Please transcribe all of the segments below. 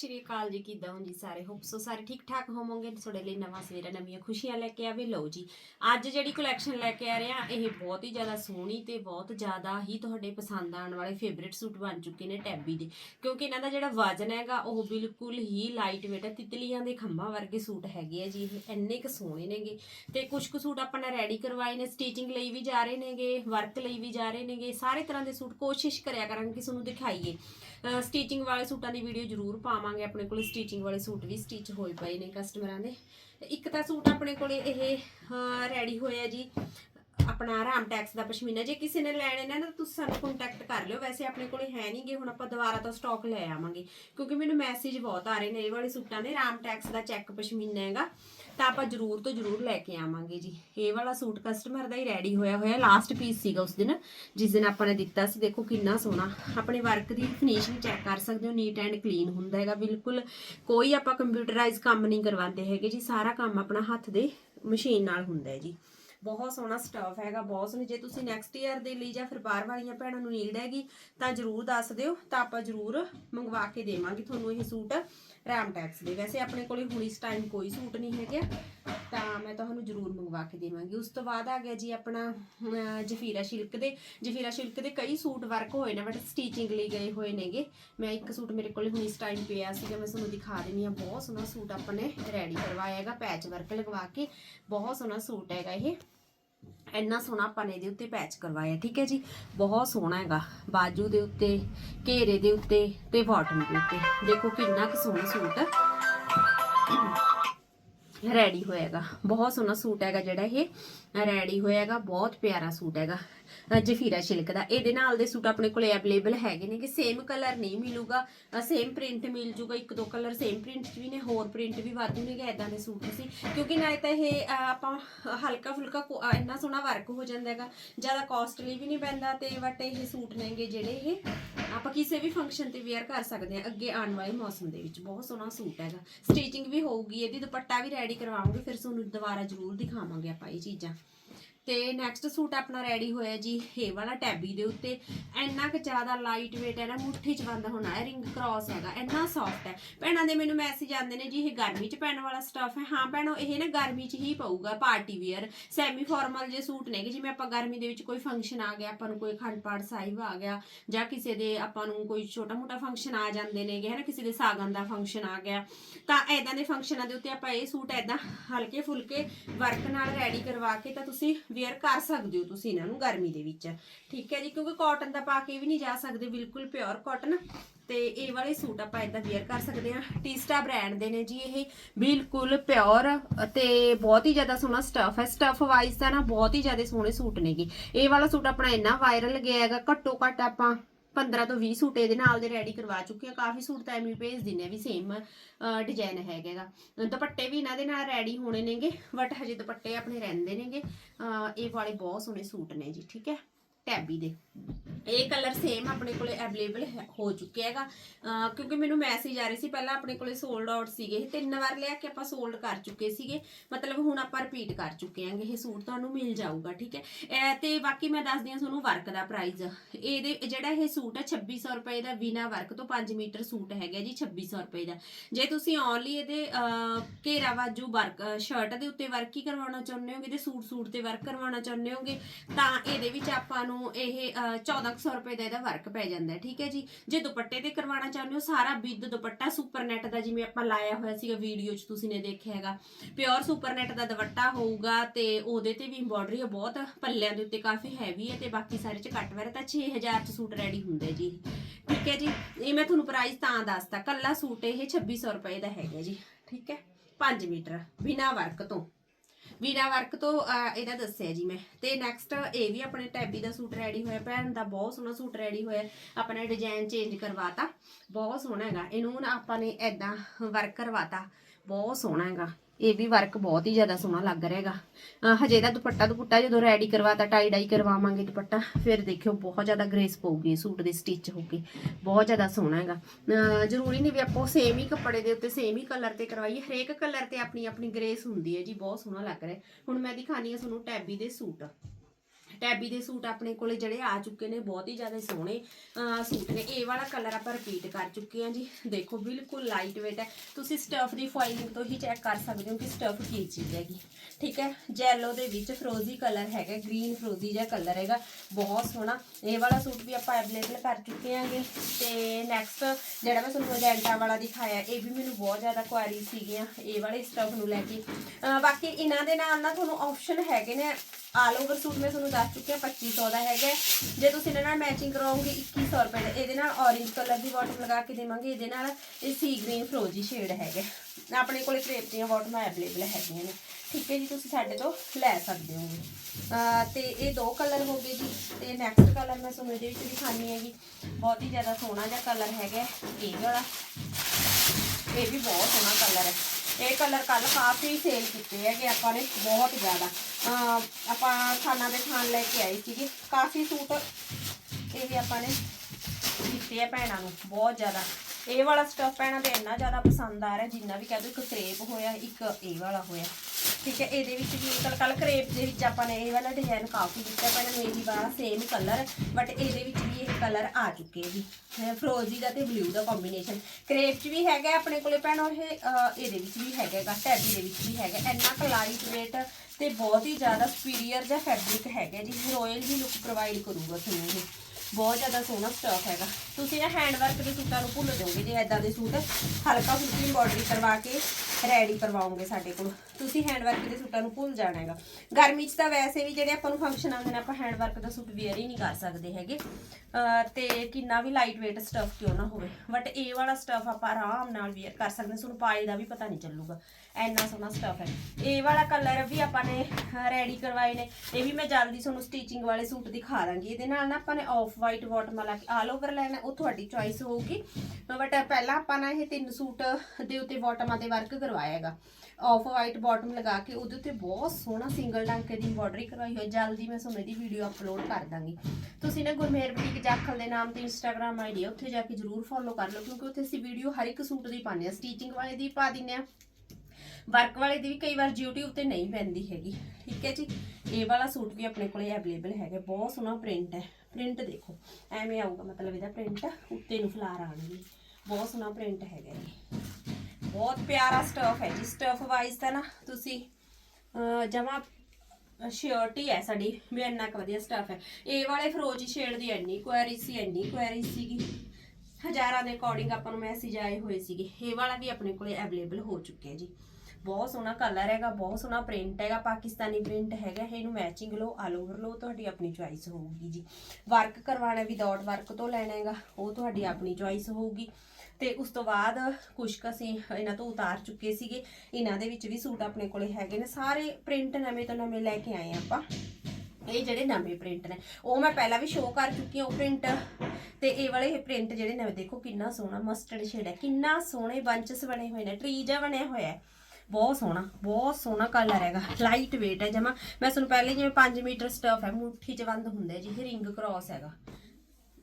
ਸ਼੍ਰੀ ਅਕਾਲ ਜੀ, ਕਿਦਾਂ ਹੋ ਜੀ ਸਾਰੇ? ਹੋਪ ਸੋ ਸਾਰੇ ਠੀਕ ਠਾਕ ਹੋਵੋਗੇ ਤੁਹਾਡੇ ਲਈ ਨਵਾਂ ਸਵੇਰਾ, ਨਵੀਆਂ ਖੁਸ਼ੀਆਂ ਲੈ ਕੇ ਆਵੇ। ਲਓ ਜੀ, ਅੱਜ ਜਿਹੜੀ ਕਲੈਕਸ਼ਨ ਲੈ ਕੇ ਆ ਰਹੇ ਆ ਇਹ ਬਹੁਤ ਹੀ ਜ਼ਿਆਦਾ ਸੋਹਣੀ ਤੇ ਬਹੁਤ ਜ਼ਿਆਦਾ ਹੀ ਤੁਹਾਡੇ ਪਸੰਦ ਆਉਣ ਵਾਲੇ ਫੇਵਰਿਟ ਸੂਟ ਬਣ ਚੁੱਕੇ ਨੇ ਟੈਬੀ ਦੇ। ਕਿਉਂਕਿ ਇਹਨਾਂ ਦਾ ਜਿਹੜਾ ਵਜਨ ਹੈਗਾ, ਉਹ ਬਿਲਕੁਲ ਹੀ ਲਾਈਟ ਵੇਟ ਹੈ ਤਿਤਲੀਆਂ ਦੇ ਖੰਭਾਂ ਵਰਗੇ ਸੂਟ ਹੈਗੇ ਆ ਜੀ, ਇਹ ਇੰਨੇ ਕੁ ਸੋਹਣੇ ਨੇਗੇ। ਤੇ ਕੁਝ ਕੁ ਸੂਟ ਆਪਾਂ ਨੇ ਰੈਡੀ ਕਰਵਾਏ ਨੇ ਸਟੀਚਿੰਗ ਲਈ ਵੀ ਜਾ ਰਹੇ ਨੇਗੇ ਵਰਕ ਲਈ ਵੀ ਜਾ ਰਹੇ ਨੇਗੇ। ਸਾਰੇ ਤਰ੍ਹਾਂ ਦੇ ਸੂਟ ਕੋਸ਼ਿਸ਼ ਕਰਿਆ ਕਰਾਂਗੇ ਕਿ ਤੁਹਾਨੂੰ ਦਿਖਾਈਏ। ਸਟੀਚਿੰਗ ਵਾਲੇ ਸੂਟਾਂ ਦੀ ਵੀਡੀਓ ਜ਼ਰੂਰ ਪਾਵਾਂ ਪਾਵਾਂਗੇ ਆਪਣੇ ਕੋਲ ਸਟੀਚਿੰਗ ਵਾਲੇ ਸੂਟ ਵੀ ਸਟਿਚ ਹੋਏ ਪਏ ਨੇ ਕਸਟਮਰਾਂ ਦੇ। ਇੱਕ ਤਾਂ ਸੂਟ ਆਪਣੇ ਕੋਲੇ ਇਹ ਰੈਡੀ ਹੋਇਆ ਜੀ। ਆਪਣਾ ਰਾਮ ਟੈਕਸ ਦਾ ਪਸ਼ਮੀਨਾ। ਜੇ ਕਿਸੇ ਨੇ ਲੈਣੇ ਨੇ ਨਾ ਤੁਸੀਂ ਸਾਨੂੰ ਕੰਟੈਕਟ ਕਰ ਲਿਓ। ਵੈਸੇ ਆਪਣੇ ਕੋਲੇ ਹੈ ਨਹੀਂਗੇ ਹੁਣ ਆਪਾਂ ਦੁਬਾਰਾ ਤੋਂ ਸਟਾਕ ਲੈ ਆਵਾਂਗੇ। ਕਿਉਂਕਿ ਮੈਨੂੰ ਮੈਸੇਜ ਬਹੁਤ ਆ ਰਹੇ ਨੇ, ਇਹ ਵਾਲੇ ਸੂਟਾਂ ਦੇ। ਰਾਮ ਟੈਕਸ ਦਾ ਚੈੱਕ ਪਸ਼ਮੀਨਾ ਹੈਗਾ। ਤਾਂ ਆਪਾਂ ਜ਼ਰੂਰ ਤੋਂ ਜ਼ਰੂਰ ਲੈ ਕੇ ਆਵਾਂਗੇ ਜੀ। ਇਹ ਵਾਲਾ ਸੂਟ ਕਸਟਮਰ ਦਾ ਹੀ ਰੈਡੀ ਹੋਇਆ ਹੋਇਆ ਲਾਸਟ ਪੀਸ ਸੀਗਾ ਉਸ ਦਿਨ, ਜਿਸ ਦਿਨ ਆਪਾਂ ਨੇ ਦਿੱਤਾ ਸੀ। ਦੇਖੋ ਕਿੰਨਾ ਸੋਹਣਾ। ਆਪਣੇ ਵਰਕ ਦੀ ਫਿਨਿਸ਼ਿੰਗ ਚੈੱਕ ਕਰ ਸਕਦੇ ਹੋ ਨੀਟ ਐਂਡ ਕਲੀਨ ਹੁੰਦਾ ਹੈਗਾ, ਬਿਲਕੁਲ ਕੋਈ ਆਪਾਂ ਕੰਪਿਊਟਰਾਈਜ਼ ਕੰਮ ਨਹੀਂ ਕਰਵਾਉਂਦੇ ਹੈਗੇ ਜੀ। ਸਾਰਾ ਕੰਮ ਆਪਣਾ ਹੱਥ ਦੇ ਮਸ਼ੀਨ ਨਾਲ ਹੁੰਦਾ ਹੈ ਜੀ। ਬਹੁਤ ਸੋਹਣਾ ਸਟਾਫ ਹੈਗਾ, ਬਹੁਤ ਸੋਹਣਾ। ਜੇ ਤੁਸੀਂ ਨੈਕਸਟ ਈਅਰ ਦੇ ਲਈ ਜਾਂ ਫਿਰ ਬਾਹਰ ਵਾਲੀਆਂ ਭੈਣਾਂ ਨੂੰ ਨੀਡ ਹੈਗੀ, ਤਾਂ ਜਰੂਰ ਦੱਸ ਦਿਓ, ਤਾਂ ਆਪਾਂ ਜਰੂਰ ਮੰਗਵਾ ਕੇ ਦੇਵਾਂਗੇ ਤੁਹਾਨੂੰ ਇਹ ਸੂਟ। ਰਾਮ ਟੈਕਸ ਦੇ। ਵੈਸੇ ਆਪਣੇ ਕੋਲੇ ਹੁਣ ਇਸ ਟਾਈਮ ਕੋਈ ਸੂਟ ਨਹੀਂ ਹੈਗਾ, ਤਾਂ ਮੈਂ ਤੁਹਾਨੂੰ ਜਰੂਰ ਮੰਗਵਾ ਕੇ ਦੇਵਾਂਗੀ। ਉਸ ਤੋਂ ਬਾਅਦ ਆ ਗਿਆ ਜੀ ਆਪਣਾ ਜਫੀਰਾ ਸ਼ਿਲਕ ਦੇ। ਜਫੀਰਾ ਸ਼ਿਲਕ ਦੇ ਕਈ ਸੂਟ ਵਰਕ ਹੋਏ ਨੇ ਬਟ ਸਟੀਚਿੰਗ ਲਈ ਗਏ ਹੋਏ ਨੇਗੇ। ਮੈਂ ਇੱਕ ਸੂਟ ਮੇਰੇ ਕੋਲੇ ਹੁਣ ਇਸ ਟਾਈਮ ਪਿਆ ਸੀਗਾ, ਮੈਂ ਤੁਹਾਨੂੰ ਦਿਖਾ ਦਿੰਨੀ ਆ ਬਹੁਤ ਸੋਹਣਾ ਸੂਟ ਆਪਾਂ ਨੇ ਰੈਡੀ ਕਰਵਾਇਆ ਹੈਗਾ ਪੈਚ ਵਰਕ ਲਗਵਾ ਕੇ। ਬਹੁਤ ਸੋਹਣਾ ਸੂਟ ਹੈਗਾ ਇਹ। ਇੰਨਾ ਸੋਹਣਾ ਆਪਾਂ ਨੇ ਇਹਦੇ ਉੱਤੇ ਪੈਚ ਕਰਵਾਇਆ, ਠੀਕ ਹੈ ਜੀ? ਬਹੁਤ ਸੋਹਣਾ ਹੈਗਾ, ਬਾਜੂ ਦੇ ਉੱਤੇ, ਘੇਰੇ ਦੇ ਉੱਤੇ ਤੇ ਬਾਟਮ ਦੇ ਉੱਤੇ। ਦੇਖੋ ਕਿੰਨਾ ਕੁ ਸੋਹਣਾ ਸੂਟ ਰੈਡੀ ਹੋਏਗਾ ਬਹੁਤ ਸੋਹਣਾ ਸੂਟ ਹੈਗਾ ਜਿਹੜਾ ਇਹ ਰੈਡੀ ਹੋਏਗਾ ਬਹੁਤ ਪਿਆਰਾ ਸੂਟ ਹੈਗਾ। ਜਫੀਰਾ ਸ਼ਿਲਕ ਦਾ ਇਹਦੇ ਨਾਲ ਦੇ ਸੂਟ ਆਪਣੇ ਕੋਲੇ ਅਵੇਲੇਬਲ ਹੈਗੇ ਨੇ ਕਿ ਸੇਮ ਕਲਰ ਨਹੀਂ ਮਿਲੂਗਾ। ਸੇਮ ਪ੍ਰਿੰਟ ਮਿਲ ਜੂਗਾ। ਇੱਕ ਦੋ ਕਲਰ ਸੇਮ ਪ੍ਰਿੰਟ ਵੀ ਨੇ, ਹੋਰ ਪ੍ਰਿੰਟ ਵੀ ਵਾਧੂ ਨੇਗੇ ਐਦਾਂ ਦੇ ਸੂਟ ਸੀ ਕਿਉਂਕਿ ਨਾਲੇ ਤਾਂ ਇਹ ਆਪਾਂ ਹਲਕਾ ਫੁਲਕਾ ਇੰਨਾ ਸੋਹਣਾ ਵਰਕ ਹੋ ਜਾਂਦਾ ਹੈਗਾ। ਜ਼ਿਆਦਾ ਕਾਸਟਲੀ ਵੀ ਨਹੀਂ ਪੈਂਦਾ ਤੇ ਬਟ ਇਹ ਸੂਟ ਨੇਗੇ ਜਿਹੜੇ ਇਹ, ਆਪਾਂ ਕਿਸੇ ਵੀ ਫੰਕਸ਼ਨ ਤੇ ਵੇਅਰ ਕਰ ਸਕਦੇ ਹਾਂ। ਅੱਗੇ ਆਉਣ ਵਾਲੇ ਮੌਸਮ ਦੇ ਵਿੱਚ ਬਹੁਤ ਸੋਹਣਾ ਸੂਟ ਹੈਗਾ। ਸਟਿਚਿੰਗ ਵੀ ਹੋਊਗੀ, ਇਹਦੀ ਦੁਪੱਟਾ ਵੀ ਰੈਡੀ ਕਰਵਾਵਾਂਗੇ, ਫਿਰ ਤੁਹਾਨੂੰ ਦੁਬਾਰਾ ਜ਼ਰੂਰ ਦਿਖਾਵਾਂਗੇ ਆਪਾਂ ਇਹ ਚੀਜ਼ਾਂ। ਤੇ ਨੈਕਸਟ ਸੂਟ ਆਪਣਾ ਰੈਡੀ ਹੋਇਆ ਜੀ, ਇਹ ਵਾਲਾ ਟੈਬੀ ਦੇ ਉੱਤੇ। ਇੰਨਾ ਕੁ ਜ਼ਿਆਦਾ ਲਾਈਟ weight ਹੈ ਨਾ, ਮੁੱਠੀ ਚ ਬੰਦ ਹੋਣਾ ਹੈ ਰਿੰਗ ਕ੍ਰਾਸ ਹੈਗਾ, ਇੰਨਾ ਸੌਫਟ ਹੈ। ਭੈਣਾਂ ਦੇ ਮੈਨੂੰ ਮੈਸੇਜ ਆਉਂਦੇ ਨੇ ਜੀ, ਇਹ ਗਰਮੀ ਚ ਪੈਣ ਵਾਲਾ ਸਟਫ ਹੈ। ਹਾਂ ਭੈਣੋ, ਇਹ ਨਾ ਗਰਮੀ ਚ ਹੀ ਪਊਗਾ ਪਾਰਟੀ ਵੇਅਰ ਸੈਮੀ ਫਾਰਮਲ ਜੇ ਸੂਟ ਨੇਗੇ ਜਿਵੇਂ ਆਪਾਂ ਗਰਮੀ ਦੇ ਵਿੱਚ ਕੋਈ ਫੰਕਸ਼ਨ ਆ ਗਿਆ, ਆਪਾਂ ਨੂੰ ਕੋਈ ਖੰਡ ਪਾਠ ਸਾਹਿਬ ਆ ਗਿਆ, ਜਾਂ ਕਿਸੇ ਦੇ ਆਪਾਂ ਨੂੰ ਕੋਈ ਛੋਟਾ ਮੋਟਾ ਫੰਕਸ਼ਨ ਆ ਜਾਂਦੇ ਨੇਗੇ ਹੈ ਨਾ ਕਿਸੇ ਦੇ ਸਾਗਨ ਦਾ ਫੰਕਸ਼ਨ ਆ ਗਿਆ, ਤਾਂ ਐਦਾਂ ਦੇ ਫੰਕਸ਼ਨਾਂ ਦੇ ਉੱਤੇ ਆਪਾਂ ਇਹ ਸੂਟ ਐਦਾਂ ਹਲਕੇ ਫੁਲਕੇ ਵਰਕ ਨਾਲ ਰੈਡੀ ਕਰਵਾ ਕੇ ਤਾਂ ਤੁਸੀਂ ਵੇਅਰ ਕਰ ਸਕਦੇ ਹੋ ਤੁਸੀਂ ਇਹਨਾਂ ਨੂੰ ਗਰਮੀ ਦੇ ਵਿੱਚ। ਠੀਕ ਹੈ ਜੀ, ਕਿਉਂਕਿ ਕਾਟਨ ਦਾ ਪਾ ਕੇ ਵੀ ਨਹੀਂ ਜਾ ਸਕਦੇ, ਬਿਲਕੁਲ ਪਿਓਰ ਕਾਟਨ ਤੇ ਇਹ ਵਾਲੇ ਸੂਟ ਆਪਾਂ ਇਦਾਂ ਵੇਅਰ ਕਰ ਸਕਦੇ ਹਾਂ। ਟੀਸਟਾ ਬ੍ਰਾਂਡ ਦੇ ਨੇ ਜੀ ਇਹ। ਬਿਲਕੁਲ ਪਿਓਰ ਤੇ ਬਹੁਤ ਹੀ ਜ਼ਿਆਦਾ ਸੋਹਣਾ ਸਟਫ ਹੈ। ਸਟਫ ਵਾਈਜ਼ ਤਾਂ ਨਾ ਬਹੁਤ ਹੀ ਜ਼ਿਆਦਾ ਸੋਹਣੇ ਸੂਟ ਨੇਗੇ। ਇਹ ਵਾਲਾ ਸੂਟ ਆਪਣਾ ਇੰਨਾ ਵਾਇਰਲ ਗਿਆ ਹੈਗਾ, ਘੱਟੋ ਘੱਟ ਆਪਾਂ 15 ਤੋਂ 20 ਸੂਟ ਇਹਦੇ ਨਾਲ ਦੇ ਰੈਡੀ ਕਰਵਾ ਚੁੱਕੇ ਆ ਕਾਫੀ ਸੂਟ ਤਾਂ ਐਵੇਂ ਭੇਜ ਦਿੰਨੇ ਆ ਵੀ ਸੇਮ ਡਿਜ਼ਾਈਨ ਹੈਗਾਗਾ ਦੁਪੱਟੇ ਵੀ ਇਹਨਾਂ ਦੇ ਨਾਲ ਰੈਡੀ ਹੋਣੇ ਨੇਗੇ ਬਟ ਹਜੇ ਦੁਪੱਟੇ ਆਪਣੇ ਰਹਿੰਦੇ ਨੇਗੇ। ਇਹ ਵਾਲੇ ਬਹੁਤ ਸੋਹਣੇ ਸੂਟ ਨੇ ਜੀ, ਠੀਕ ਹੈ। ਟੈਬੀ ਦੇ। ਇਹ ਕਲਰ ਸੇਮ ਆਪਣੇ ਕੋਲੇ ਅਵੇਲੇਬਲ ਹੋ ਚੁੱਕਿਆ ਹੈਗਾ। ਕਿਉਂਕਿ ਮੈਨੂੰ ਮੈਸੇਜ ਆ ਰਹੇ ਸੀ ਪਹਿਲਾਂ ਆਪਣੇ ਕੋਲੇ ਸੋਲਡ ਆਊਟ ਸੀਗੇ। ਇਹ ਤਿੰਨ ਵਾਰ ਲਿਆ ਕੇ ਆਪਾਂ ਸੋਲਡ ਕਰ ਚੁੱਕੇ ਸੀਗੇ। ਮਤਲਬ ਹੁਣ ਆਪਾਂ ਰਿਪੀਟ ਕਰ ਚੁੱਕੇ ਆਂਗੇ ਇਹ ਸੂਟ ਤੁਹਾਨੂੰ ਮਿਲ ਜਾਊਗਾ ਠੀਕ ਹੈ। ਇਹ ਤੇ ਬਾਕੀ ਮੈਂ ਦੱਸਦੀ ਹਾਂ ਤੁਹਾਨੂੰ ਵਰਕ ਦਾ ਪ੍ਰਾਈਸ ਇਹਦੇ ਜਿਹੜਾ ਇਹ ਸੂਟ ਹੈ 2600 ਰੁਪਏ ਦਾ ਬਿਨਾ ਵਰਕ ਤੋਂ 5 ਮੀਟਰ ਸੂਟ ਹੈਗਾ ਜੀ 2600 ਰੁਪਏ ਦਾ। ਜੇ ਤੁਸੀਂ ਓਨਲੀ ਇਹਦੇ ਅਹ, ਘੇਰਾ ਵਾਜੂ ਵਰਕ ਸ਼ਰਟ ਦੇ ਉੱਤੇ ਵਰਕ ਹੀ ਕਰਵਾਉਣਾ ਚਾਹੁੰਦੇ ਹੋਗੇ ਤੇ ਸੂਟ ਸੂਟ ਤੇ ਵਰਕ ਕਰਵਾਉਣਾ ਚਾਹੁੰਦੇ ਹੋਗੇ ਤਾਂ ਇਹਦੇ ਵਿੱਚ ਆਪਾਂ ਨੂੰ ਇਹ 1400 ਰੁਪਏ ਦਾ ਇਹਦਾ ਵਰਕ ਪੈ ਜਾਂਦਾ ਹੈ, ਠੀਕ ਹੈ ਜੀ? ਜੇ ਦੁਪੱਟੇ ਤੇ ਕਰਵਾਉਣਾ ਚਾਹੁੰਦੇ ਹੋ, ਸਾਰਾ ਵਿਦ ਦੁਪੱਟਾ ਸੁਪਰ ਨੈਟ ਦਾ ਜਿਵੇਂ ਆਪਾਂ ਲਾਇਆ ਹੋਇਆ ਸੀਗਾ ਵੀਡੀਓ 'ਚ ਤੁਸੀਂ ਨੇ ਦੇਖਿਆ ਹੈਗਾ। ਪਿਓਰ ਸੁਪਰ ਨੈਟ ਦਾ ਦੁਪੱਟਾ ਹੋਊਗਾ ਤੇ ਉਹਦੇ ਤੇ ਵੀ ਐਮਬੋਡਰੀ ਬਹੁਤ ਪੱਲਿਆਂ ਦੇ ਉੱਤੇ ਕਾਫੀ ਹੈਵੀ ਹੈ ਤੇ ਬਾਕੀ ਸਾਰੇ 'ਚ ਕੱਟ ਵਰ ਤਾਂ 6000 'ਚ ਸੂਟ ਰੈਡੀ ਹੁੰਦਾ ਜੀ ਠੀਕ ਹੈ ਜੀ? ਇਹ ਮੈਂ ਤੁਹਾਨੂੰ ਪ੍ਰਾਈਸ ਤਾਂ ਦੱਸਤਾ, ਕੱਲਾ ਸੂਟ ਇਹ 2600 ਰੁਪਏ ਦਾ ਹੈਗਾ ਜੀ, ਠੀਕ ਹੈ? 5 ਮੀਟਰ, ਬਿਨਾ ਵਰਕ ਤੋਂ। ਬਿਨਾ ਵਰਕ ਤੋਂ ਇਹਦਾ ਦੱਸਿਆ ਜੀ ਮੈਂ। ਤੇ ਨੈਕਸਟ ਇਹ ਵੀ ਆਪਣੇ ਟੈਬੀ ਦਾ ਸੂਟ ਰੈਡੀ ਹੋਇਆ, ਭੈਣ ਦਾ ਬਹੁਤ ਸੋਹਣਾ ਸੂਟ ਰੈਡੀ ਹੋਇਆ। ਆਪਣਾ ਡਿਜ਼ਾਈਨ ਚੇਂਜ ਕਰਵਾਤਾ, ਬਹੁਤ ਸੋਹਣਾ ਹੈਗਾ। ਇਹਨੂੰ ਨਾ ਆਪਾਂ ਨੇ ਐਦਾਂ ਵਰਕ ਕਰਵਾਤਾ। ਬਹੁਤ ਸੋਹਣਾ ਹੈਗਾ। ਇਹ ਵੀ ਵਰਕ ਬਹੁਤ ਹੀ ਜ਼ਿਆਦਾ ਸੋਹਣਾ ਲੱਗ ਰਿਹਾ ਹੈਗਾ। ਹਜੇ ਦਾ ਦੁਪੱਟਾ ਦੁਪੱਟਾ ਜਦੋਂ ਰੈਡੀ ਕਰਵਾਤਾ ਟਾਈ ਡਾਈ ਕਰਵਾਵਾਂਗੇ ਦੁਪੱਟਾ, ਫਿਰ ਦੇਖਿਓ ਬਹੁਤ ਜ਼ਿਆਦਾ ਗ੍ਰੇਸ ਪਊਗੀ, ਸੂਟ ਦੇ ਸਟਿਚ ਹੋ ਕੇ ਬਹੁਤ ਜ਼ਿਆਦਾ ਸੋਹਣਾ ਹੈਗਾ। ਜ਼ਰੂਰੀ ਨਹੀਂ ਵੀ ਆਪਾਂ ਸੇਮ ਹੀ ਕੱਪੜੇ ਦੇ ਉੱਤੇ ਸੇਮ ਹੀ ਕਲਰ ਤੇ ਕਰਵਾਈਏ। ਹਰੇਕ ਕਲਰ ਤੇ ਆਪਣੀ ਆਪਣੀ ਗ੍ਰੇਸ ਹੁੰਦੀ ਹੈ ਜੀ, ਬਹੁਤ ਸੋਹਣਾ ਲੱਗ ਰਿਹਾ ਹੁਣ ਮੈਂ ਦਿਖਾਣੀ ਆ ਤੁਹਾਨੂੰ ਟੈਬੀ ਦੇ ਸੂਟ। ਟੈਬੀ ਦੇ ਸੂਟ ਆਪਣੇ ਕੋਲੇ ਜਿਹੜੇ ਆ ਚੁੱਕੇ ਨੇ, ਬਹੁਤ ਹੀ ਜ਼ਿਆਦਾ ਸੋਹਣੇ ਸੂਟ ਨੇ। ਇਹ ਵਾਲਾ ਕਲਰ ਆਪਾਂ ਰਿਪੀਟ ਕਰ ਚੁੱਕੇ ਹਾਂ ਜੀ। ਦੇਖੋ, ਬਿਲਕੁਲ ਲਾਈਟ weight ਹੈ। ਤੁਸੀਂ ਸਟਫ ਦੀ ਫੋਇਲਿੰਗ ਤੋਂ ਹੀ ਚੈੱਕ ਕਰ ਸਕਦੇ ਹੋ ਕਿ ਸਟਫ ਕੀ ਚੀਜ਼ ਹੈਗੀ। ਠੀਕ ਹੈ? ਜੈਲੋ ਦੇ ਵਿੱਚ ਫਰੋਜ਼ੀ ਕਲਰ ਹੈਗਾ ਗ੍ਰੀਨ ਫਰੋਜ਼ੀ ਜਿਹਾ ਕਲਰ ਹੈਗਾ। ਬਹੁਤ ਸੋਹਣਾ। ਇਹ ਵਾਲਾ ਸੂਟ ਵੀ ਆਪਾਂ ਅਵੇਲੇਬਲ ਕਰ ਚੁੱਕੇ ਹਾਂਗੇ ਤੇ ਨੈਕਸਟ ਜਿਹੜਾ ਮੈਂ ਤੁਹਾਨੂੰ ਮਜੈਂਟਾ ਵਾਲਾ ਦਿਖਾਇਆ, ਇਹ ਵੀ ਮੈਨੂੰ ਬਹੁਤ ਜ਼ਿਆਦਾ ਕੁਆਰੀ ਸੀਗੀਆਂ ਇਹ ਵਾਲੇ ਸਟਫ ਨੂੰ ਲੈ ਕੇ। ਬਾਕੀ ਇਹਨਾਂ ਦੇ ਨਾਲ ਨਾ ਤੁਹਾਨੂੰ ਆਪਸ਼ਨ ਹੈਗੇ ਨੇ। ਆਲ ਓਵਰ ਸੂਟ ਮੈਂ ਤੁਹਾਨੂੰ ਦੱਸ ਚੁੱਕਿਆ ਹਾਂ 2500 ਦਾ ਹੈਗਾ ਜੇ ਤੁਸੀਂ ਇਹਨਾਂ ਨਾਲ ਮੈਚਿੰਗ ਕਰਾਓਗੇ 2100 ਰੁਪਏ ਦਾ, ਇਹਦੇ ਨਾਲ ਔਰੇਂਜ ਕਲਰ ਦੀ ਬਾਟਮ ਲਗਾ ਕੇ ਦੇਵਾਂਗੇ, ਇਹਦੇ ਨਾਲ ਇਹ ਸੀ ਗ੍ਰੀਨ ਫਰੋਜੀ ਸ਼ੇਡ ਹੈਗਾ ਆਪਣੇ ਕੋਲੇ ਕ੍ਰੇਪ ਦੀਆਂ ਬਾਟਮਾਂ ਅਵੇਲੇਬਲ ਹੈਗੀਆਂ ਨੇ। ਠੀਕ ਹੈ ਜੀ, ਤੁਸੀਂ ਸਾਡੇ ਤੋਂ ਲੈ ਸਕਦੇ ਹੋ। ਅਹ ਤੇ ਇਹ ਦੋ ਕਲਰ ਹੋ ਗਏ ਜੀ। ਤੇ ਨੈਕਸਟ ਕਲਰ ਮੈਂ ਤੁਹਾਨੂੰ ਇਹਦੇ ਵਿੱਚ ਦਿਖਾਣੀ ਹੈਗੀ। ਬਹੁਤ ਹੀ ਜ਼ਿਆਦਾ ਸੋਹਣਾ ਜਿਹਾ ਕਲਰ ਹੈਗਾ ਇਹ ਵਾਲਾ। ਇਹ ਵੀ ਬਹੁਤ ਸੋਹਣਾ ਕਲਰ ਹੈ। ਇਹ ਕਲਰ ਕੱਲ ਕਾਫੀ ਸੇਲ ਕੀਤੇ ਹੈਗੇ ਆਪਾਂ ਨੇ, ਬਹੁਤ ਜ਼ਿਆਦਾ। ਆਪਾਂ ਖਾਣਾ ਦੇ ਖਾਣ ਲੈ ਕੇ ਆਏ ਸੀਗੇ। ਕਾਫੀ ਸੂਟ ਇਹ ਵੀ ਆਪਾਂ ਨੇ ਦਿੱਤੇ ਆ ਭੈਣਾਂ ਨੂੰ, ਬਹੁਤ ਜ਼ਿਆਦਾ। ਇਹ ਵਾਲਾ ਸਟਫ ਭੈਣਾਂ ਤੇ ਇੰਨਾ ਜ਼ਿਆਦਾ ਪਸੰਦ ਆ ਰਿਹਾ, ਜਿੰਨਾ ਵੀ ਕਹਿ ਦੋ ਇੱਕ ਕ੍ਰੇਪ ਹੋਇਆ, ਇੱਕ ਇਹ ਵਾਲਾ ਹੋਇਆ। ਠੀਕ ਹੈ, ਇਹਦੇ ਵਿੱਚ ਵੀ ਕੱਲ ਕੱਲ ਕ੍ਰੇਪ ਦੇ ਵਿੱਚ ਆਪਾਂ ਨੇ ਇਹ ਵਾਲਾ ਡਿਜ਼ਾਈਨ ਕਾਫੀ ਦਿੱਤਾ ਭੈਣਾਂ ਨੂੰ ਵਾਲਾ ਸੇਮ ਕਲਰ ਬਟ ਇਹਦੇ ਵਿੱਚ ਵੀ ਇਹ ਕਲਰ ਆ ਚੁੱਕੇ ਜੀ ਫਰੋਜ਼ੀ ਦਾ ਤੇ ਬਲੂ ਦਾ ਕੰਬੀਨੇਸ਼ਨ ਕਰੇਪ 'ਚ ਵੀ ਹੈਗਾ ਆਪਣੇ ਕੋਲੇ ਭੈਣੋ, ਇਹ ਇਹਦੇ ਵਿੱਚ ਵੀ ਹੈਗਾਗਾ ਟੈਬੀ ਦੇ ਵਿੱਚ ਵੀ ਹੈਗਾ। ਇੰਨਾ ਕੁ ਲਾਈਟ weight ਤੇ ਬਹੁਤ ਹੀ ਜ਼ਿਆਦਾ ਸੁਪੀਰੀਅਰ ਜਿਹਾ ਫੈਬਰਿਕ ਹੈਗਾ ਜੀ। ਰੋਇਲ ਜੀ ਲੁੱਕ ਪ੍ਰੋਵਾਈਡ ਕਰੂਗਾ ਤੁਹਾਨੂੰ ਇਹ। ਬਹੁਤ ਜ਼ਿਆਦਾ ਸੋਹਣਾ ਸਟਾਕ ਹੈਗਾ। ਤੁਸੀਂ ਨਾ ਹੈਂਡ ਵਰਕ ਦੇ ਸੂਟਾਂ ਨੂੰ ਭੁੱਲ ਜਾਓਗੇ ਜੇ ਐਦਾਂ ਦੇ ਸੂਟ ਹਲਕਾ ਫੁਲਕੀ embroidery ਕਰਵਾ ਕੇ ਰੈਡੀ ਕਰਵਾਓਗੇ ਸਾਡੇ ਕੋਲ। ਤੁਸੀਂ ਹੈਂਡ ਵਰਕ ਦੇ ਸੂਟਾਂ ਨੂੰ ਭੁੱਲ ਜਾਣਾ ਹੈਗਾ। ਗਰਮੀ 'ਚ ਤਾਂ ਵੈਸੇ ਵੀ ਜਿਹੜੇ ਆਪਾਂ ਨੂੰ ਫੰਕਸ਼ਨ ਆਉਂਦੇ ਨੇ, ਆਪਾਂ ਹੈਂਡ ਵਰਕ ਦਾ ਸੂਟ ਵੇਅਰ ਹੀ ਨਹੀਂ ਕਰ ਸਕਦੇ ਹੈਗੇ। ਅਹ ਤੇ ਕਿੰਨਾ ਵੀ ਲਾਈਟ weight ਸਟਫ ਕਿਉਂ ਨਾ ਹੋਵੇ। ਬਟ ਇਹ ਵਾਲਾ ਸਟਫ ਆਪਾਂ ਆਰਾਮ ਨਾਲ ਵੇਅਰ ਕਰ ਸਕਦੇ ਹਾਂ। ਤੁਹਾਨੂੰ ਪਾਏ ਦਾ ਵੀ ਪਤਾ ਨਹੀਂ ਚੱਲੂਗਾ। ਐਨਾ ਸੋਹਣਾ ਸਟਫ ਹੈ। ਇਹ ਵਾਲਾ ਕਲਰ ਵੀ ਆਪਾਂ ਨੇ ਰੈਡੀ ਕਰਵਾਏ ਨੇ। ਇਹ ਵੀ ਮੈਂ ਜਲਦੀ ਤੁਹਾਨੂੰ ਸਟੀਚਿੰਗ ਵਾਲੇ ਸੂਟ ਦਿਖਾ ਦਾਂਗੀ। ਇਹਦੇ ਨਾਲ ਨਾ ਆਪਾਂ ਨੇ ਆਫ ਵਾਈਟ ਬਾਟਮ ਵਾਲਾ ਆਲ ਓਵਰ ਲੈਣਾ ਉਹ ਤੁਹਾਡੀ ਚੁਆਇਸ ਹੋਊਗੀ। ਬਟ ਪਹਿਲਾਂ ਆਪਾਂ ਨਾ ਇਹ ਤਿੰਨ ਸੂਟ ਦੇ ਉੱਤੇ ਬਾਟਮਾਂ ਤੇ ਵਰਕ ਕਰਵਾਇਆ ਹੈਗਾ ਆਫ ਵਾਈਟ ਬਾਟਮ ਲਗਾ ਕੇ ਉਹਦੇ ਉੱਤੇ ਬਹੁਤ ਸੋਹਣਾ ਸਿੰਗਲ ਟਾਂਕੇ ਦੀ embroidery ਕਰਵਾਈ ਹੋਈ। ਜਲਦੀ ਮੈਂ ਤੁਹਾਨੂੰ ਇਹਦੀ ਵੀਡੀਓ ਅਪਲੋਡ ਕਰ ਦਾਂਗੀ। ਤੁਸੀਂ ਨਾ ਗੁਰਮੇਰ ਬੁਟੀਕ ਜਾਖਲ ਦੇ ਨਾਮ ਤੇ ਇੰਸਟਾਗ੍ਰam ਆਈਡੀ ਉੱਥੇ ਜਾ ਕੇ ਜਰੂਰ ਫੋਲੋ ਕਰ ਲਓ, ਕਿਉਂਕਿ ਉੱਥੇ ਅਸੀਂ ਵੀਡੀਓ ਹਰ ਇੱਕ ਸੂਟ ਦੀ ਪਾਉਂਦੇ ਆ ਸਟੀਚਿੰਗ ਵਾਲੇ ਦੀ ਪਾ ਦਿੰਦੇ ਆ ਵਰਕ ਵਾਲੇ ਦੀ ਵੀ ਕਈ ਵਾਰ YouTube ਤੇ ਨਹੀਂ ਪੈਂਦੀ ਹੈਗੀ। ਠੀਕ ਹੈ ਜੀ? ਇਹ ਵਾਲਾ ਸੂਟ ਵੀ ਆਪਣੇ ਕੋਲੇ ਅਵੇਲੇਬਲ ਹੈਗਾ। ਬਹੁਤ ਸੋਹਣਾ ਪ੍ਰਿੰਟ ਹੈ। ਪ੍ਰਿੰਟ ਦੇਖੋ। ਐਵੇਂ ਆਊਗਾ ਮਤਲਬ ਇਹਦਾ ਪ੍ਰਿੰਟ ਉੱਤੇ ਨੂੰ ਫਲਾਰ ਆਣਗੇ ਬਹੁਤ ਸੋਹਣਾ ਪ੍ਰਿੰਟ ਹੈਗਾ ਜੀ ਬਹੁਤ ਪਿਆਰਾ ਸਟਫ ਹੈ ਜੀ। ਸਟਫ ਵਾਈਜ਼ ਤਾਂ ਨਾ ਤੁਸੀਂ ਜਮਾ ਸ਼ਿਓਰਟੀ ਹੈ ਸਾਡੀ, ਵੀ ਇੰਨਾ ਕੁ ਵਧੀਆ ਸਟਫ ਹੈ। ਇਹ ਵਾਲੇ ਫਰੋਜੀ ਸ਼ੇਡ ਦੀ ਇੰਨੀ ਕੁਐਰੀ ਸੀ ਇੰਨੀ ਕੁਐਰੀ ਸੀਗੀ। ਹਜ਼ਾਰਾਂ ਦੇ ਅਕੋਰਡਿੰਗ ਆਪਾਂ ਨੂੰ ਮੈਸੇਜ ਆਏ ਹੋਏ ਸੀਗੇ। ਇਹ ਵਾਲਾ ਵੀ ਆਪਣੇ ਕੋਲੇ ਅਵੇਲੇਬਲ ਹੋ ਚੁੱਕਿਆ ਜੀ। ਬਹੁਤ ਸੋਹਣਾ ਕਲਰ ਹੈਗਾ, ਬਹੁਤ ਸੋਹਣਾ ਪ੍ਰਿੰਟ ਹੈਗਾ, ਪਾਕਿਸਤਾਨੀ ਪ੍ਰਿੰਟ ਹੈਗਾ, ਇਹਨੂੰ ਮੈਚਿੰਗ ਲਓ ਆਲ ਓਵਰ ਲਓ, ਤੁਹਾਡੀ ਆਪਣੀ ਚੁਆਇਸ ਹੋਊਗੀ ਜੀ। ਵਰਕ ਕਰਵਾਉਣਾ ਵਿਦਆਊਟ ਵਰਕ ਤੋਂ ਲੈਣਾ ਹੈਗਾ, ਉਹ ਤੁਹਾਡੀ ਆਪਣੀ ਚੁਆਇਸ ਹੋਊਗੀ। ਤੇ ਉਸ ਤੋਂ ਬਾਅਦ ਕੁਛ ਕੁ ਅਸੀਂ ਇਹਨਾਂ ਤੋਂ ਉਤਾਰ ਚੁੱਕੇ ਸੀਗੇ। ਇਹਨਾਂ ਦੇ ਵਿੱਚ ਵੀ ਸੂਟ ਆਪਣੇ ਕੋਲੇ ਹੈਗੇ ਨੇ। ਸਾਰੇ ਪ੍ਰਿੰਟ ਨਵੇਂ ਤੋਂ ਨਵੇਂ ਲੈ ਕੇ ਆਏ ਆਪਾਂ। ਇਹ ਜਿਹੜੇ ਨਵੇਂ ਪ੍ਰਿੰਟ ਨੇ, ਉਹ ਮੈਂ ਪਹਿਲਾਂ ਵੀ ਸ਼ੋਅ ਕਰ ਚੁੱਕੀ ਹਾਂ ਉਹ ਪ੍ਰਿੰਟ ਤੇ ਇਹ ਵਾਲੇ ਇਹ ਪ੍ਰਿੰਟ ਜਿਹੜੇ ਨਵੇਂ, ਦੇਖੋ ਕਿੰਨਾ ਸੋਹਣਾ ਮਸਟਰਡ ਸ਼ੇਡ ਹੈ। ਕਿੰਨਾ ਸੋਹਣੇ ਬੰਚਸ ਬਣੇ ਹੋਏ ਨੇ ਟਰੀ ਜਿਹਾ ਬਣਿਆ ਹੋਇਆ ਹੈ। ਬਹੁਤ ਸੋਹਣਾ ਬਹੁਤ ਸੋਹਣਾ ਕਲਰ ਹੈਗਾ। ਲਾਈਟ weight ਹੈ ਜਮਾ। ਮੈਂ ਤੁਹਾਨੂੰ ਪਹਿਲੇ ਜਿਵੇਂ 5 ਮੀਟਰ ਸਟਫ ਹੈ, ਮੁੱਠੀ ਚ ਬੰਦ ਹੁੰਦੇ ਜੀ ਇਹ ਰਿੰਗ ਕ੍ਰਾਸ ਹੈਗਾ।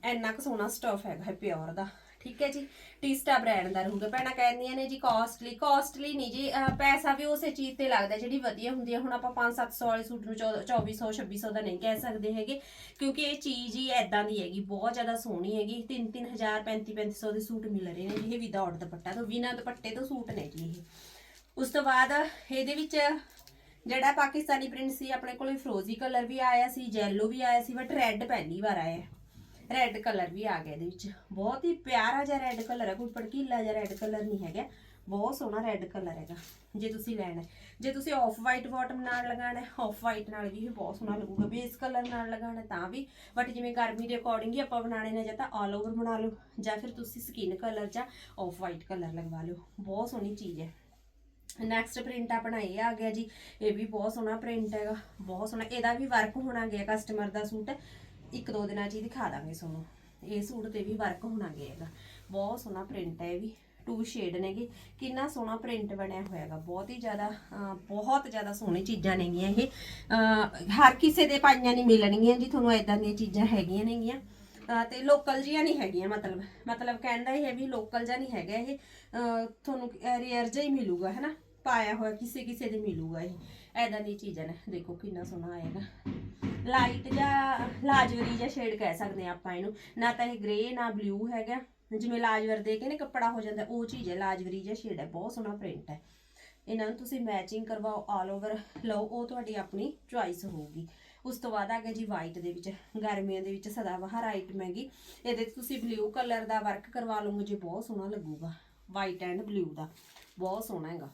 ਇੰਨਾ ਕੁ ਸੋਹਣਾ ਸਟਫ ਹੈਗਾ ਹੈ ਪਿਓਰ ਦਾ। ਠੀਕ ਹੈ ਜੀ? ਟੀਸਟਾ ਬ੍ਰਾਂਡ ਦਾ ਰਹੂਗਾ। ਭੈਣਾਂ ਕਹਿੰਦੀਆਂ ਨੇ ਜੀ ਕਾਸਟਲੀ ਕਾਸਟਲੀ ਨਹੀਂ ਜੀ। ਪੈਸਾ ਵੀ ਉਸੇ ਚੀਜ਼ ਤੇ ਲੱਗਦਾ ਜਿਹੜੀ ਵਧੀਆ ਹੁੰਦੀ ਹੈ। ਹੁਣ ਆਪਾਂ 5-700 ਵਾਲੇ ਸੂਟ ਨੂੰ 2400 2600 ਦਾ ਨਹੀਂ ਕਹਿ ਸਕਦੇ ਹੈਗੇ। ਕਿਉਂਕਿ ਇਹ ਚੀਜ਼ ਹੀ ਐਦਾਂ ਦੀ ਹੈਗੀ, ਬਹੁਤ ਜ਼ਿਆਦਾ ਸੋਹਣੀ ਹੈਗੀ। 3-3000 35-3500 ਦੇ ਸੂਟ ਮਿਲ ਰਹੇ ਨੇ ਇਹ ਵਿਦਆਊਟ ਦੁਪੱਟਾ ਤੋਂ, ਬਿਨਾਂ ਦੁਪੱਟੇ ਤੋਂ ਸੂਟ ਨੇ ਜੀ ਇਹ। ਉਸ ਤੋਂ ਬਾਅਦ ਇਹਦੇ ਵਿੱਚ ਜਿਹੜਾ ਪਾਕਿਸਤਾਨੀ ਪ੍ਰਿੰਟ ਸੀ, ਆਪਣੇ ਕੋਲ ਫਰੋਜ਼ੀ ਕਲਰ ਵੀ ਆਇਆ ਸੀ ਜੈਲੋ ਵੀ ਆਇਆ ਸੀ ਬਟ ਰੈੱਡ ਪਹਿਲੀ ਵਾਰ ਆਇਆ। ਰੈੱਡ ਕਲਰ ਵੀ ਆ ਗਿਆ ਇਹਦੇ ਵਿੱਚ। ਬਹੁਤ ਹੀ ਪਿਆਰਾ ਜਿਹਾ ਰੈੱਡ ਕਲਰ ਹੈ, ਕੋਈ ਭੜਕੀਲਾ ਜਿਹਾ ਰੈੱਡ ਕਲਰ ਨਹੀਂ ਹੈਗਾ। ਬਹੁਤ ਸੋਹਣਾ ਰੈੱਡ ਕਲਰ ਹੈਗਾ। ਜੇ ਤੁਸੀਂ ਲੈਣਾ ਜੇ ਤੁਸੀਂ ਆਫ ਵਾਈਟ ਬਾਟਮ ਨਾਲ ਲਗਾਣਾ ਹੈ ਆਫ ਵਾਈਟ ਨਾਲ ਵੀ ਬਹੁਤ ਸੋਹਣਾ ਲੱਗੂਗਾ। ਬੇਸ ਕਲਰ ਨਾਲ ਲਗਾਣਾ ਤਾਂ ਵੀ। ਬਟ ਜਿਵੇਂ ਗਰਮੀ ਦੇ ਅਕੋਰਡਿੰਗ ਹੀ ਆਪਾਂ ਬਣਾਣੇ ਨੇ, ਜਾਂ ਤਾਂ ਆਲ ਓਵਰ ਬਣਾ ਲਓ, ਜਾਂ ਫਿਰ ਤੁਸੀਂ ਸਕਿਨ ਕਲਰ ਜਾਂ ਆਫ ਵਾਈਟ ਕਲਰ ਲਗਵਾ ਲਓ। ਬਹੁਤ ਸੋਹਣੀ ਚੀਜ਼ ਹੈ। ਨੈਕਸਟ ਪ੍ਰਿੰਟ ਆਪਣਾ ਇਹ ਆ ਗਿਆ ਜੀ। ਇਹ ਵੀ ਬਹੁਤ ਸੋਹਣਾ ਪ੍ਰਿੰਟ ਹੈਗਾ। ਬਹੁਤ ਸੋਹਣਾ। ਇਹਦਾ ਵੀ ਵਰਕ ਹੋਣਾ ਗਿਆ ਕਸਟਮਰ ਦਾ ਸੂਟ। ਇੱਕ ਦੋ ਦਿਨਾਂ 'ਚ ਹੀ ਦਿਖਾ ਦਾਂਗੇ ਤੁਹਾਨੂੰ। ਇਹ ਸੂਟ ਤੇ ਵੀ ਵਰਕ ਹੋਣਾ ਗਿਆ ਹੈਗਾ। ਬਹੁਤ ਸੋਹਣਾ ਪ੍ਰਿੰਟ ਹੈ ਇਹ ਵੀ। ਟੂ ਸ਼ੇਡ ਨੇਗੇ। ਕਿੰਨਾ ਸੋਹਣਾ ਪ੍ਰਿੰਟ ਬਣਿਆ ਹੋਇਆ ਹੈਗਾ। ਬਹੁਤ ਹੀ ਜ਼ਿਆਦਾ ਬਹੁਤ ਜ਼ਿਆਦਾ ਸੋਹਣੀ ਚੀਜ਼ਾਂ ਨੇਗੀਆਂ ਇਹ। ਹਰ ਕਿਸੇ ਦੇ ਪਾਈਆਂ ਨਹੀਂ ਮਿਲਣਗੀਆਂ ਜੀ, ਤੁਹਾਨੂੰ ਇਦਾਂ ਦੀਆਂ ਚੀਜ਼ਾਂ ਹੈਗੀਆਂ ਨੇਗੀਆਂ। ਅਹ, ਤੇ ਲੋਕਲ ਜੀਆਂ ਨਹੀਂ ਹੈਗੀਆਂ ਮਤਲਬ। ਮਤਲਬ ਕਹਿੰਦਾ ਇਹ ਵੀ ਲੋਕਲ ਜਿਹਾ ਨਹੀਂ ਹੈਗਾ ਇਹ। ਤੁਹਾਨੂੰ ਰੇਅਰ ਜਿਹਾ ਹੀ ਮਿਲੂਗਾ, ਹੈਨਾ? ਪਾਇਆ ਹੋਇਆ ਕਿਸੇ ਕਿਸੇ ਦੇ ਮਿਲੂਗਾ ਇਹ। ਐਦਾਂ ਦੀ ਚੀਜ਼ਾਂ ਨੇ। ਦੇਖੋ ਕਿੰਨਾ ਸੋਹਣਾ ਆਏਗਾ ਲਾਈਟ ਜਾਂ ਲਾਜਵਰੀ ਜਾਂ ਸ਼ੇਡ ਕਹਿ ਸਕਦੇ ਆ ਆਪਾਂ ਇਹਨੂੰ। ਨਾ ਤਾਂ ਇਹ ਗ੍ਰੇ ਨਾ ਬਲੂ ਹੈਗਾ। ਜਿਵੇਂ ਲਾਜਵਰ ਦੇ ਕੇ ਨੇ ਕੱਪੜਾ ਹੋ ਜਾਂਦਾ, ਉਹ ਚੀਜ਼ ਹੈ, ਲਾਜਵਰੀ ਜਾਂ ਸ਼ੇਡ ਹੈ। ਬਹੁਤ ਸੋਹਣਾ ਪ੍ਰਿੰਟ ਹੈ। ਇਹਨਾਂ ਨੂੰ ਤੁਸੀਂ ਮੈਚਿੰਗ ਕਰਵਾਓ ਆਲ ਓਵਰ ਲਓ, ਉਹ ਤੁਹਾਡੀ ਆਪਣੀ ਚੁਆਇਸ ਹੋਊਗੀ। ਉਸ ਤੋਂ ਬਾਅਦ ਆ ਗਿਆ ਜੀ ਵਾਈਟ ਦੇ ਵਿੱਚ। ਗਰਮੀਆਂ ਦੇ ਵਿੱਚ ਸਦਾ ਸਦਾਬਹਾਰ ਆਈਟਮ ਹੈਗੀ ਇਹਦੇ 'ਚ ਤੁਸੀਂ ਬਲੂ ਕਲਰ ਦਾ ਵਰਕ ਕਰਵਾ ਲਓਗੇ ਜੀ ਬਹੁਤ ਸੋਹਣਾ ਲੱਗੂਗਾ। ਵਾਈਟ ਐਂਡ ਬਲੂ ਦਾ। ਬਹੁਤ ਸੋਹਣਾ ਹੈਗਾ।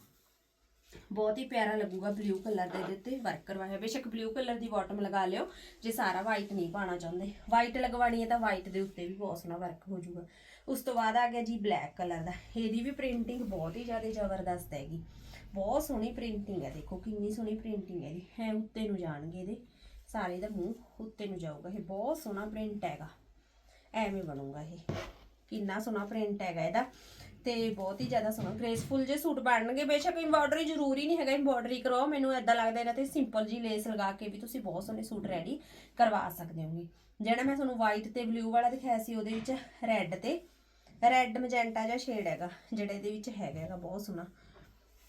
ਬਹੁਤ ਹੀ ਪਿਆਰਾ ਲੱਗੂਗਾ ਬਲੂ ਕਲਰ ਦੇ ਇਹਦੇ ਉੱਤੇ ਵਰਕ ਕਰਵਾਇਆ ਬੇਸ਼ੱਕ ਬਲੂ ਕਲਰ ਦੀ ਬਾਟਮ ਲਗਾ ਲਿਓ, ਜੇ ਸਾਰਾ ਵਾਈਟ ਨਹੀਂ ਪਾਣਾ ਚਾਹੁੰਦੇ। ਵਾਈਟ ਲਗਵਾਣੀ ਹੈ ਤਾਂ ਵਾਈਟ ਦੇ ਉੱਤੇ ਵੀ ਬਹੁਤ ਸੋਹਣਾ ਵਰਕ ਹੋ ਜਾਊਗਾ। ਉਸ ਤੋਂ ਬਾਅਦ ਆ ਗਿਆ ਜੀ ਬਲੈਕ ਕਲਰ ਦਾ। ਇਹਦੀ ਵੀ ਪ੍ਰਿੰਟਿੰਗ ਬਹੁਤ ਹੀ ਜ਼ਿਆਦਾ ਜ਼ਬਰਦਸਤ ਹੈਗੀ। ਬਹੁਤ ਸੋਹਣੀ ਪ੍ਰਿੰਟਿੰਗ ਹੈ, ਦੇਖੋ ਕਿੰਨੀ ਸੋਹਣੀ ਪ੍ਰਿੰਟਿੰਗ ਹੈ ਇਹਦੀ। ਹੈ ਉੱਤੇ ਨੂੰ ਜਾਣਗੇ ਇਹਦੇ। ਸਾਰੇ ਦਾ ਮੂੰਹ ਉੱਤੇ ਨੂੰ ਜਾਊਗਾ। ਇਹ ਬਹੁਤ ਸੋਹਣਾ ਪ੍ਰਿੰਟ ਹੈਗਾ। ਐਵੇਂ ਬਣੂਗਾ ਇਹ। ਕਿੰਨਾ ਸੋਹਣਾ ਪ੍ਰਿੰਟ ਹੈਗਾ ਇਹਦਾ। ਤੇ ਬਹੁਤ ਹੀ ਜ਼ਿਆਦਾ ਸੋਹਣਾ ਗ੍ਰੇਸਫੁਲ ਜੇ ਸੂਟ ਬਣਨਗੇ। ਬੇਸ਼ੱਕ ਐਮਬੋਡਰੀ ਜ਼ਰੂਰੀ ਨਹੀਂ ਹੈਗਾ ਐਮਬੋਡਰੀ ਕਰਵਾਓ। ਮੈਨੂੰ ਐਦਾਂ ਲੱਗਦਾ ਇਹਨਾਂ ਤੇ ਸਿੰਪਲ ਜੀ ਲੇਸ ਲਗਾ ਕੇ ਵੀ ਤੁਸੀਂ ਬਹੁਤ ਸੋਹਣੇ ਸੂਟ ਰੈਡੀ ਕਰਵਾ ਸਕਦੇ ਹੋਗੇ। ਜਿਹੜਾ ਮੈਂ ਤੁਹਾਨੂੰ ਵਾਈਟ ਤੇ ਬਲੂ ਵਾਲਾ ਦਿਖਾਇਆ ਸੀ, ਉਹਦੇ ਵਿੱਚ ਰੈੱਡ ਤੇ। ਰੈੱਡ ਮੈਜੈਂਟਾ ਜਿਹਾ ਸ਼ੇਡ ਹੈਗਾ, ਜਿਹੜਾ ਇਹਦੇ ਵਿੱਚ ਹੈਗਾ ਹੈਗਾ, ਬਹੁਤ ਸੋਹਣਾ।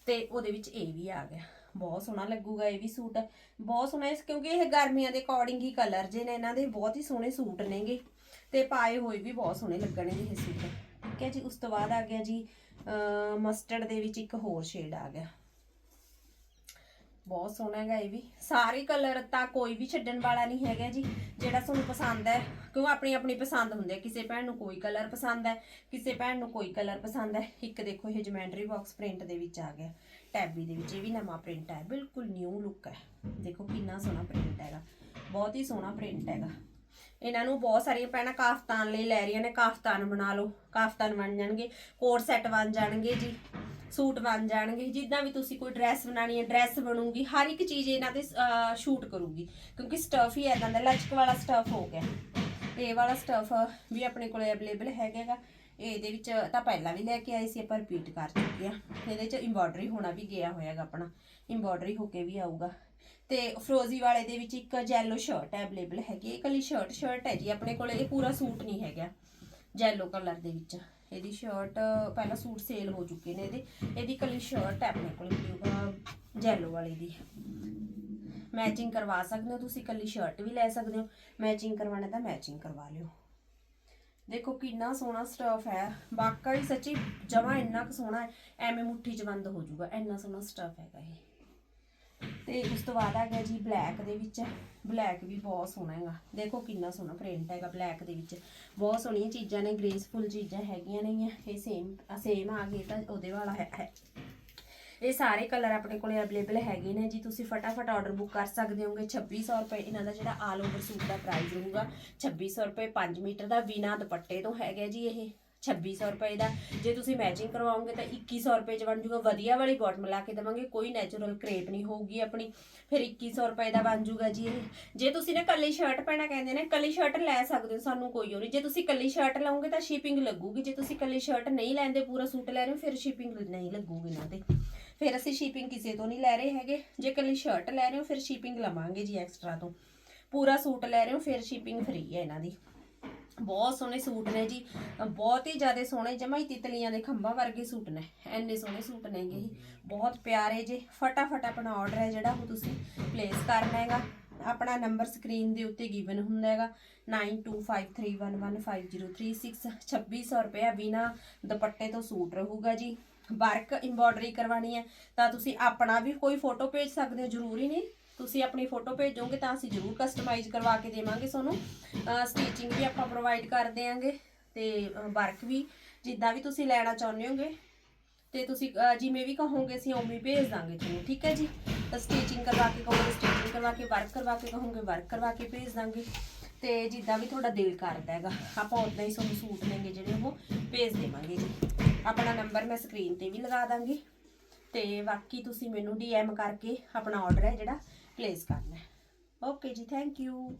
ਤੇ ਉਹਦੇ ਵਿੱਚ ਇਹ ਵੀ ਆ ਗਿਆ। ਬਹੁਤ ਸੋਹਣਾ ਲੱਗੂਗਾ ਇਹ ਵੀ ਸੂਟ। ਬਹੁਤ ਸੋਹਣਾ ਇਸ, ਕਿਉਂਕਿ ਇਹ ਗਰਮੀਆਂ ਦੇ ਅਕੋਰਡਿੰਗ ਹੀ ਕਲਰ ਜੇ ਨੇ, ਇਹਨਾਂ ਦੇ ਬਹੁਤ ਹੀ ਸੋਹਣੇ ਸੂਟ ਨੇਗੇ। ਤੇ ਪਾਏ ਹੋਏ ਵੀ ਬਹੁਤ ਸੋਹਣੇ ਲੱਗਣਗੇ ਇਹ ਸੂਟ। ਠੀਕ ਹੈ ਜੀ, ਉਸ ਤੋਂ ਬਾਅਦ ਆ ਗਿਆ ਜੀ ਮਸਟਰਡ ਦੇ ਵਿੱਚ ਇੱਕ ਹੋਰ ਸ਼ੇਡ ਆ ਗਿਆ। ਬਹੁਤ ਸੋਹਣਾ ਹੈਗਾ ਇਹ ਵੀ। ਸਾਰੇ ਕਲਰ ਤਾਂ ਕੋਈ ਵੀ ਛੱਡਣ ਵਾਲਾ ਨਹੀਂ ਹੈਗਾ ਜੀ, ਜਿਹੜਾ ਤੁਹਾਨੂੰ ਪਸੰਦ ਹੈ। ਕਿਉਂ? ਆਪਣੀ ਆਪਣੀ ਪਸੰਦ ਹੁੰਦੇ ਕਿਸੇ ਭੈਣ ਨੂੰ ਕੋਈ ਕਲਰ ਪਸੰਦ ਹੈ, ਕਿਸੇ ਭੈਣ ਨੂੰ ਕੋਈ ਕਲਰ ਪਸੰਦ ਹੈ। ਇੱਕ ਦੇਖੋ, ਇਹ ਜਮੈਂਡਰੀ ਬਾਕਸ ਪ੍ਰਿੰਟ ਦੇ ਵਿੱਚ ਆ ਗਿਆ। ਟੈਬੀ ਦੇ ਵਿੱਚ ਇਹ ਵੀ ਨਵਾਂ ਪ੍ਰਿੰਟ ਹੈ। ਬਿਲਕੁਲ ਨਿਊ ਲੁੱਕ ਹੈ। ਦੇਖੋ ਕਿੰਨਾ ਸੋਹਣਾ ਪ੍ਰਿੰਟ ਹੈਗਾ। ਬਹੁਤ ਹੀ ਸੋਹਣਾ ਪ੍ਰਿੰਟ ਹੈਗਾ। ਇਹਨਾਂ ਨੂੰ ਬਹੁਤ ਸਾਰੀਆਂ ਭੈਣਾਂ ਕਾਫਤਾਨ ਲਈ ਲੈ ਰਹੀਆਂ ਨੇ, ਕਾਫਤਾਨ ਬਣਾ ਲਓ, ਕਾਫਤਾਨ ਬਣ ਜਾਣਗੇ, ਕੋਟ ਸੈੱਟ ਬਣ ਜਾਣਗੇ ਜੀ, ਸੂਟ ਬਣ ਜਾਣਗੇ, ਜਿੱਦਾਂ ਵੀ ਤੁਸੀਂ ਕੋਈ ਡਰੈਸ ਬਣਾਣੀ ਹੈ ਡਰੈਸ ਬਣੂਗੀ, ਹਰ ਇੱਕ ਚੀਜ਼ ਇਹਨਾਂ ਤੇ ਸ਼ੂਟ ਕਰੂਗੀ, ਕਿਉਂਕਿ ਸਟਫ ਹੀ ਇਦਾਂ ਦਾ, ਲਚਕ ਵਾਲਾ ਸਟਫ ਹੋ ਗਿਆ। ਇਹ ਵਾਲਾ ਸਟਫ ਵੀ ਆਪਣੇ ਕੋਲੇ ਅਵੇਲੇਬਲ ਹੈਗਾਗਾ, ਇਹਦੇ ਵਿੱਚ ਤਾਂ ਪਹਿਲਾਂ ਵੀ ਲੈ ਕੇ ਆਏ ਸੀ, ਆਪਾਂ ਰਿਪੀਟ ਕਰ ਚੁੱਕੇ ਆ ਇਹਦੇ ਚ ਐਮਬੋਡਰੀ ਹੋਣਾ ਵੀ ਗਿਆ ਹੋਇਆਗਾ ਆਪਣਾ ਐਮਬੋਡਰੀ ਹੋ ਕੇ ਵੀ ਆਊਗਾ। ਤੇ ਫਰੋਜ਼ੀ ਵਾਲੇ ਦੇ ਵਿੱਚ ਇੱਕ ਜੈਲੋ ਸ਼ਰਟ ਅਵੇਲੇਬਲ ਹੈਗੀ ਇਹ ਇਕੱਲੀ ਸ਼ਰਟ ਸ਼ਰਟ ਹੈ ਜੀ, ਆਪਣੇ ਕੋਲ ਇਹ ਪੂਰਾ ਸੂਟ ਨਹੀਂ ਹੈਗਾ ਜੈਲੋ ਕਲਰ ਦੇ ਵਿੱਚ। ਇਹਦੀ ਸ਼ਰਟ ਪਹਿਲਾਂ ਸੂਟ ਸੇਲ ਹੋ ਚੁੱਕੇ ਨੇ ਇਹਦੇ, ਇਹਦੀ ਕੱਲੀ ਸ਼ਰਟ ਹੈ ਆਪਣੇ ਕੋਲ ਜੈਲੋ ਵਾਲੀ ਦੀ। ਮੈਚਿੰਗ ਕਰਵਾ ਸਕਦੇ ਹੋ ਤੁਸੀਂ ਕੱਲੀ ਸ਼ਰਟ ਵੀ ਲੈ ਸਕਦੇ ਹੋ। ਮੈਚਿੰਗ ਕਰਵਾਣਾ ਤਾਂ ਮੈਚਿੰਗ ਕਰਵਾ ਲਿਓ। ਦੇਖੋ ਕਿੰਨਾ ਸੋਹਣਾ ਸਟਫ ਹੈ। ਵਾਕਈ ਸੱਚੀ ਜਮਾ ਇੰਨਾ ਕੁ ਸੋਹਣਾ ਐਵੇਂ ਮੁੱਠੀ 'ਚ ਬੰਦ ਹੋ ਜਾਊਗਾ, ਇੰਨਾ ਸੋਹਣਾ ਸਟਫ ਹੈਗਾ ਇਹ। ਤੇ ਉਸ ਤੋਂ ਬਾਅਦ ਆ ਗਿਆ ਜੀ ਬਲੈਕ ਦੇ ਵਿੱਚ। ਬਲੈਕ ਵੀ ਬਹੁਤ ਸੋਹਣਾ ਹੈਗਾ। ਦੇਖੋ ਕਿੰਨਾ ਸੋਹਣਾ ਪ੍ਰਿੰਟ ਹੈਗਾ ਬਲੈਕ ਦੇ ਵਿੱਚ। ਬਹੁਤ ਸੋਹਣੀਆਂ ਚੀਜ਼ਾਂ ਨੇ ਗ੍ਰੇਸਫੁਲ ਚੀਜ਼ਾਂ ਹੈਗੀਆਂ ਨੇਗੀਆਂ ਇਹ ਸੇਮ ਸੇਮ ਆ ਗਏ ਤਾਂ ਉਹਦੇ ਵਾਲਾ ਹੈ ਹੈ। ਇਹ ਸਾਰੇ ਕਲਰ ਆਪਣੇ ਕੋਲੇ ਅਵੇਲੇਬਲ ਹੈਗੇ ਨੇ ਜੀ। ਤੁਸੀਂ ਫਟਾਫਟ ਆਰਡਰ ਬੁੱਕ ਕਰ ਸਕਦੇ ਹੋਗੇ। 2600 ਰੁਪਏ ਇਹਨਾਂ ਦਾ ਜਿਹੜਾ ਆਲ ਓਵਰ ਸੂਟ ਦਾ ਪ੍ਰਾਈਸ ਰਹੂਗਾ 2600 ਰੁਪਏ 5 ਮੀਟਰ ਦਾ ਬਿਨਾ ਦੁਪੱਟੇ ਤੋਂ ਹੈਗਾ ਜੀ ਇਹ। 2600 ਰੁਪਏ ਦਾ। ਜੇ ਤੁਸੀਂ ਮੈਚਿੰਗ ਕਰਵਾਓਗੇ ਤਾਂ 2100 ਰੁਪਏ ਚ ਬਣ ਜੂਗਾ। ਵਧੀਆ ਵਾਲੀ ਬਾਟਮ ਲਾ ਕੇ ਦਵਾਂਗੇ। ਕੋਈ ਨੈਚੁਰਲ ਕ੍ਰੇਪ ਨਹੀਂ ਹੋਊਗੀ ਆਪਣੀ। ਫਿਰ 2100 ਰੁਪਏ ਦਾ ਬਣ ਜੂਗਾ ਜੀ ਇਹ। ਜੇ ਤੁਸੀਂ ਨਾ ਕੱਲੀ ਸ਼ਰਟ ਪਹਿਣਾ ਕਹਿੰਦੇ ਨੇ, ਕੱਲੀ ਸ਼ਰਟ ਲੈ ਸਕਦੇ ਹੋ, ਸਾਨੂੰ ਕੋਈ ਉਹ ਨਹੀਂ। ਜੇ ਤੁਸੀਂ ਕੱਲੀ ਸ਼ਰਟ ਲਾਓਗੇ ਤਾਂ ਸ਼ਿਪਿੰਗ ਲੱਗੂਗੀ। ਜੇ ਤੁਸੀਂ ਕੱਲੀ ਸ਼ਰਟ ਨਹੀਂ ਲੈਂਦੇ, ਪੂਰਾ ਸੂਟ ਲੈ ਰਹੇ ਹੋ, ਫਿਰ ਸ਼ਿਪਿੰਗ ਨਹੀਂ ਲੱਗੂਗੀ ਨਾ ਤੇ। ਫਿਰ ਅਸੀਂ ਸ਼ਿਪਿੰਗ ਕਿਸੇ ਤੋਂ ਨਹੀਂ ਲੈ ਰਹੇ ਹੈਗੇ। ਜੇ ਕੱਲੀ ਸ਼ਰਟ ਲੈ ਰਹੇ ਹੋ, ਫਿਰ ਸ਼ਿਪਿੰਗ ਲਵਾਂਗੇ ਜੀ ਐਕਸਟਰਾ ਤੋਂ। ਪੂਰਾ ਸੂਟ ਲੈ ਰਹੇ ਹੋ, ਫਿਰ ਸ਼ਿਪਿੰਗ ਫ੍ਰੀ ਹੈ ਇਹਨਾਂ ਦੀ। ਬਹੁਤ ਸੋਹਣੇ ਸੂਟ ਨੇ ਜੀ। ਬਹੁਤ ਹੀ ਜ਼ਿਆਦਾ ਸੋਹਣੇ ਜਮਾਈ ਤਿਤਲੀਆਂ ਦੇ ਖੰਭਾਂ ਵਰਗੇ ਸੂਟ ਨੇ। ਐਨੇ ਸੋਹਣੇ ਸੂਟ ਨੇਗੇ ਇਹ ਬਹੁਤ ਪਿਆਰੇ ਜੇ। ਫਟਾਫਟ ਆਪਣਾ ਆਰਡਰ ਹੈ ਜਿਹੜਾ, ਉਹ ਤੁਸੀਂ ਪਲੇਸ ਕਰਨਾ ਹੈਗਾ। ਆਪਣਾ ਨੰਬਰ ਸਕਰੀਨ ਦੇ ਉੱਤੇ ਗਿਵਨ ਹੁੰਦਾ ਹੈਗਾ। 9253115036 2600 ਰੁਪਏ ਬਿਨਾ ਦੁਪੱਟੇ ਤੋਂ ਸੂਟ ਰਹੂਗਾ ਜੀ। ਵਰਕ ਐਮਬੋਡਰੀ ਕਰਵਾਣੀ ਹੈ। ਤਾਂ ਤੁਸੀਂ ਆਪਣਾ ਵੀ ਕੋਈ ਫੋਟੋ ਭੇਜ ਸਕਦੇ ਹੋ, ਜ਼ਰੂਰੀ ਨਹੀਂ ਤੁਸੀਂ ਆਪਣੀ ਫੋਟੋ ਭੇਜੋਗੇ ਤਾਂ ਅਸੀਂ ਜ਼ਰੂਰ ਕਸਟਮਾਈਜ਼ ਕਰਵਾ ਕੇ ਦੇਵਾਂਗੇ ਤੁਹਾਨੂੰ। ਸਟੀਚਿੰਗ ਵੀ ਆਪਾਂ ਪ੍ਰੋਵਾਈਡ ਕਰ ਦੇਵਾਂਗੇ ਤੇ ਵਰਕ ਵੀ ਜਿੱਦਾਂ ਵੀ ਤੁਸੀਂ ਲੈਣਾ ਚਾਹੁੰਦੇ ਹੋਗੇ। ਤੇ ਤੁਸੀਂ ਜਿਵੇਂ ਵੀ ਕਹੋਗੇ ਅਸੀਂ ਉਵੇਂ ਭੇਜ ਦਾਂਗੇ ਤੁਹਾਨੂੰ, ਠੀਕ ਹੈ ਜੀ? ਤਾਂ ਸਟਿਚਿੰਗ ਕਰਵਾ ਕੇ ਕਹੋਗੇ ਸਟੀਚਿੰਗ ਕਰਵਾ ਕੇ ਵਰਕ ਕਰਵਾ ਕੇ ਕਹੋਗੇ ਵਰਕ ਕਰਵਾ ਕੇ ਭੇਜ ਦਾਂਗੇ। ਤੇ ਜਿੱਦਾਂ ਵੀ ਤੁਹਾਡਾ ਦਿਲ ਕਰਦਾ ਹੈਗਾ, ਆਪਾਂ ਉਦਾਂ ਹੀ ਤੁਹਾਨੂੰ ਸੂਟ ਲੈਂਗੇ ਜਿਹੜੇ ਉਹ ਭੇਜ ਦੇਵਾਂਗੇ ਜੀ। ਆਪਣਾ ਨੰਬਰ ਮੈਂ ਸਕਰੀਨ ਤੇ ਵੀ ਲਗਾ ਦਾਂਗੀ। ਤੇ ਬਾਕੀ ਤੁਸੀਂ ਮੈਨੂੰ ਡੀਐਮ ਕਰਕੇ ਆਪਣਾ ਆਰਡਰ ਹੈ ਜਿਹੜਾ ਪਲੇਸ ਕਰਨਾ ਹੈ। ਓਕੇ ਜੀ ਥੈਂਕ ਯੂ